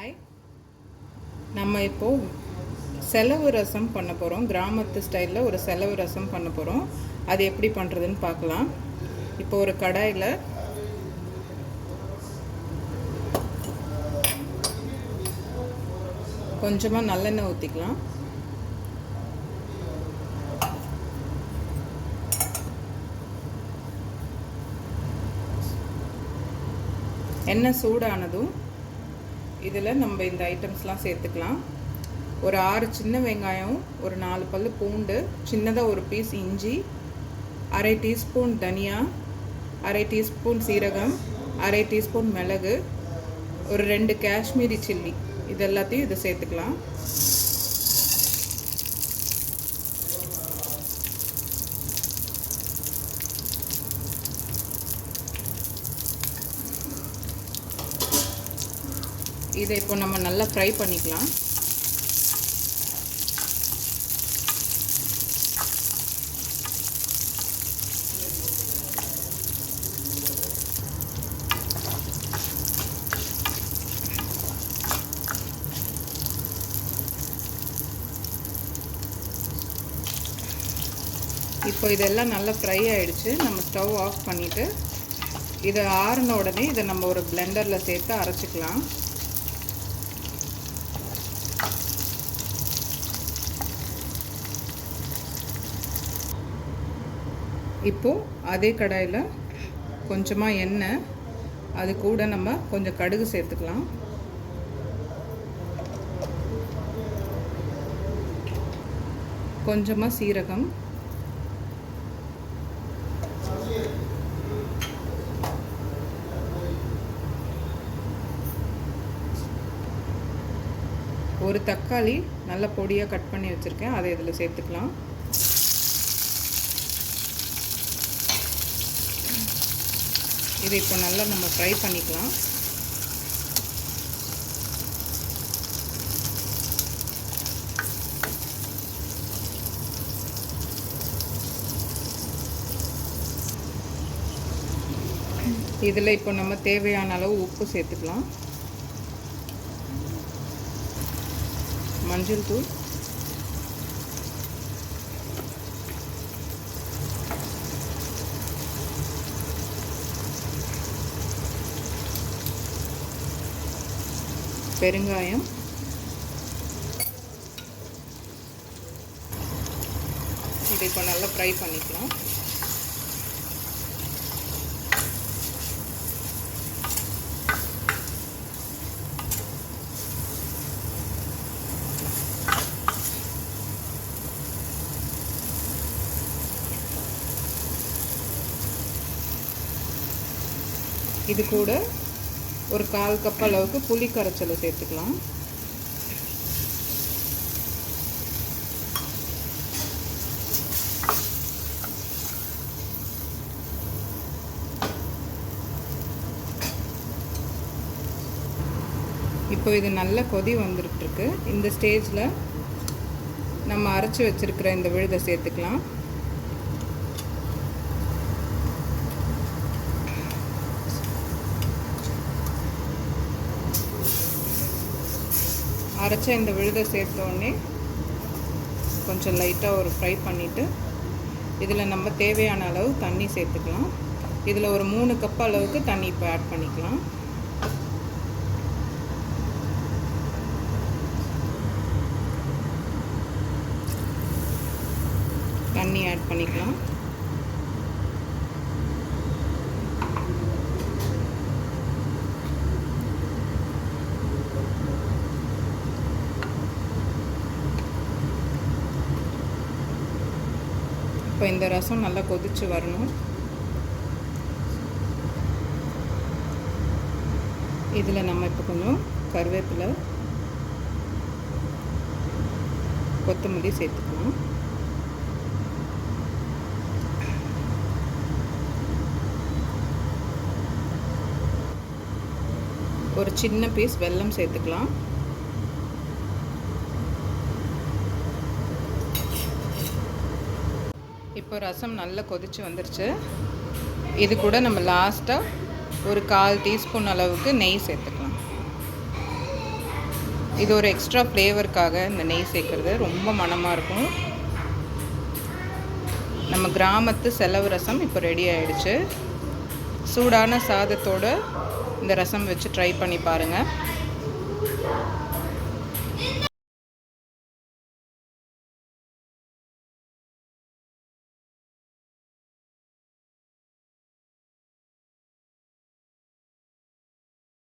Hi நம்ம இப்போது செலவு ரசம் பண்ண போகிறோம் கிராமத்து ஸ்டைலில் ஒரு செலவு ரசம் பண்ண போகிறோம் அது எப்படி பண்ணுறதுன்னு பார்க்கலாம். இப்போ ஒரு கடாயில் கொஞ்சமாக நல்லெண்ணெய் ஊற்றிக்கலாம் எண்ணெய் சூடானதும் இதில் நம்ம இந்த ஐட்டம்ஸ்லாம் சேர்த்துக்கலாம். ஒரு ஆறு சின்ன வெங்காயம் ஒரு நாலு பல் பூண்டு சின்னதாக ஒரு பீஸ் இஞ்சி அரை டீஸ்பூன் தனியா அரை டீஸ்பூன் சீரகம் அரை டீஸ்பூன் மிளகு ஒரு ரெண்டு காஷ்மீரி சில்லி. இது எல்லாத்தையும் இதை சேர்த்துக்கலாம். இதை இப்போ நம்ம நல்லா ஃப்ரை பண்ணிக்கலாம். இப்போ இதெல்லாம் நல்லா ஃப்ரை ஆகிடுச்சு நம்ம ஸ்டவ் ஆஃப் பண்ணிவிட்டு இதை ஆறின உடனே இதை நம்ம ஒரு பிளெண்டரில் சேர்த்து அரைச்சிக்கலாம். இப்போது அதே கடாயில் கொஞ்சமாக எண்ணெய் அது கூட நம்ம கொஞ்சம் கடுகு சேர்த்துக்கலாம். கொஞ்சமாக சீரகம். ஒரு தக்காளி நல்ல பொடியாக கட் பண்ணி வச்சுருக்கேன். அதை இதில் சேர்த்துக்கலாம். இதை இப்போ நல்லா நம்ம ஃப்ரை பண்ணிக்கலாம். இதில் இப்போ நம்ம தேவையான அளவு உப்பு சேர்த்துக்கலாம். மஞ்சள் தூள். பெருங்காயம். இது இப்போ நல்லா ஃப்ரை பண்ணிக்கலாம். இது கூட ஒரு கால் கப் அளவுக்கு புளி கரைச்சலை சேர்த்துக்கலாம். இப்போ இது நல்ல கொதி வந்துட்டுருக்கு இந்த ஸ்டேஜில் நம்ம அரைச்சி வச்சுருக்கிற இந்த விழுதை சேர்த்துக்கலாம். அரைச்ச இந்த விழுதை சேர்த்தோடனே கொஞ்சம் லைட்டாக ஒரு ஃப்ரை பண்ணிவிட்டு இதில் நம்ம தேவையான அளவு தண்ணி சேர்த்துக்கலாம். இதில் ஒரு மூணு கப் அளவுக்கு தண்ணி இப்போ ஆட் பண்ணிக்கலாம். தண்ணி ஆட் பண்ணிக்கலாம். இப்போ இந்த ரசம் நல்லா கொதித்து வரணும். இதில் நம்ம இப்போ கொஞ்சம் கருவேப்பிலை கொத்தமல்லி சேர்த்துக்கலாம் ஒரு சின்ன பீஸ் வெல்லம் சேர்த்துக்கலாம். இப்போ ரசம் நல்லா கொதிச்சு வந்துருச்சு. இது கூட நம்ம லாஸ்ட்டாக ஒரு கால் டீஸ்பூன் அளவுக்கு நெய் சேர்த்துக்கலாம். இது ஒரு எக்ஸ்ட்ரா ஃப்ளேவருக்காக இந்த நெய் சேர்க்குறது. ரொம்ப மனமாக இருக்கும். நம்ம கிராமத்து செலவு ரசம் இப்போ ரெடி ஆயிடுச்சு. சூடான சாதத்தோடு இந்த ரசம் வச்சு ட்ரை பண்ணி பாருங்கள்